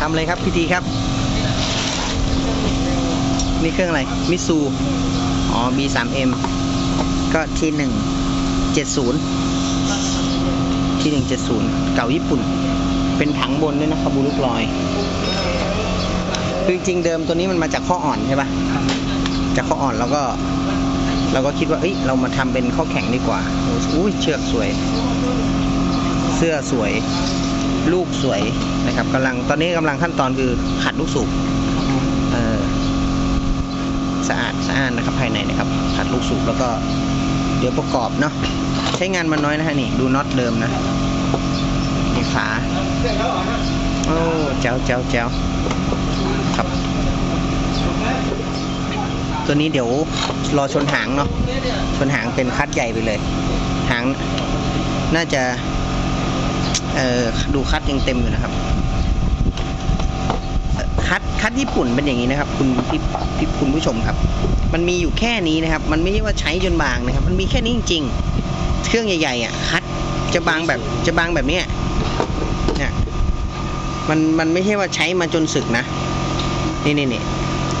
ทำเลยครับพิธีครับ นี่เครื่องอะไรมิซูอ๋อ B3M ก็ที่หนึ่งเจ็ดศูนย์ที่หนึ่งเจ็ดศูนย์เก่าญี่ปุ่น เป็นถังบนด้วยนะคาบูลูกลอย คือจริงเดิมตัวนี้มันมาจากข้ออ่อนใช่ปะจากข้ออ่อนแล้วก็เราก็คิดว่าเอ้ยเรามาทำเป็นข้อแข็งดีกว่าโอ้อุ้ยเชือกสวย เสื้อสวย ลูกสวยนะครับกำลังตอนนี้กำลังขั้นตอนคือขัดลูกสูบเออสะอาดสะอาดนะครับภายในนะครับ ขัดลูกสูบแล้วก็เดี๋ยวประกอบเนาะใช้งานมันน้อยนะฮะนี่ดูน็อตเดิมนะนี่ขาโอ้เจ้าเจ้าเจ้าครับ ตัวนี้เดี๋ยวรอชนหางเนาะชนหางเป็นคัดใหญ่ไปเลย หางน่าจะ เออดูคัดยังเต็มอยู่นะครับ คัดคัดญี่ปุ่นเป็นอย่างนี้นะครับ คุณพี่พี่คุณผู้ชมครับ มันมีอยู่แค่นี้นะครับ มันไม่ใช่ว่าใช้จนบางนะครับ มันมีแค่นี้จริงๆ เครื่องใหญ่ๆอะ คัดจะบางแบบจะบางแบบนี้เนี่ยมันมันไม่ใช่ว่าใช้มาจนสึกนะ นี่นี่นี่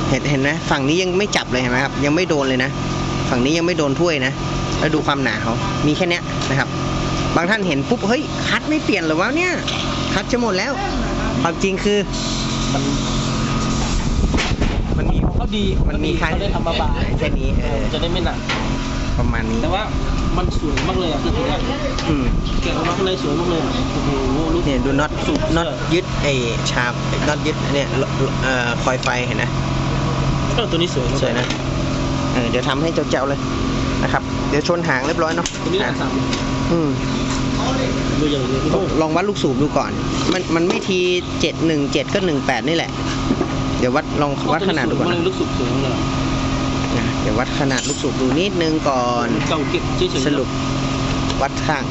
เห็นเห็นไหมฝั่งนี้ยังไม่จับเลยเห็นไหมครับ ยังไม่โดนเลยนะ ฝั่งนี้ยังไม่โดนถ้วยนะ แล้วดูความหนาเขามีแค่เนี้ยนะครับ บางท่านเห็นปุ๊บเฮ้ยคัดไม่เปลี่ยนเหรอวะเนี่ยคัดจะหมดแล้ว ความจริงคือมันมันมีเขาดีมันมีเขาได้ทำมาบางแค่นี้เออจะได้ไม่หนักประมาณนี้ แต่ว่ามันสวยมากเลยอะคือตัวเนี้ยอืมแกะออกมาข้างในสวยมากเลยอะโอ้โหรู้เนี่ยดูน็อตน็อตยึดไอ้ชาบน็อตยึดเนี่ยเอ่อคอยไฟเห็นนะเออตัวนี้สวยมากสวยนะเออเดี๋ยวทำให้เจ้าๆเลย นะครับ เดี๋ยวชนหางเรียบร้อยเนาะตัวนี้อะอะสามอืมดูใหญ่เลยโอ้โหลองวัดลูกสูบดูก่อน มันมันไม่ทีเจ็ดหนึ่งเจ็ดก็หนึ่งแปดนี่แหละ เดี๋ยววัดลองวัดขนาดดูก่อนมันนะลึกสุดสวยมากเลยนะเดี๋ยววัดขนาดลูกสูบดูนิดนึงก่อนเก่าเก็บเฉยๆสรุปวัดข้าง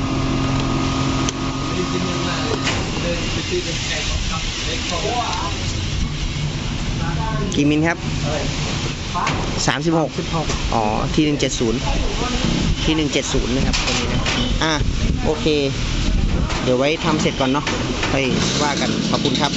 กี่มิลครับ สามสิบหกสิบหกอ๋อ ทีหนึ่งเจ็ดศูนย์ทีหนึ่งเจ็ดศูนย์นะครับตัวนี้นะอะโอเค เดี๋ยวไว้ทำเสร็จก่อนเนาะค่อยว่ากันขอบคุณครับ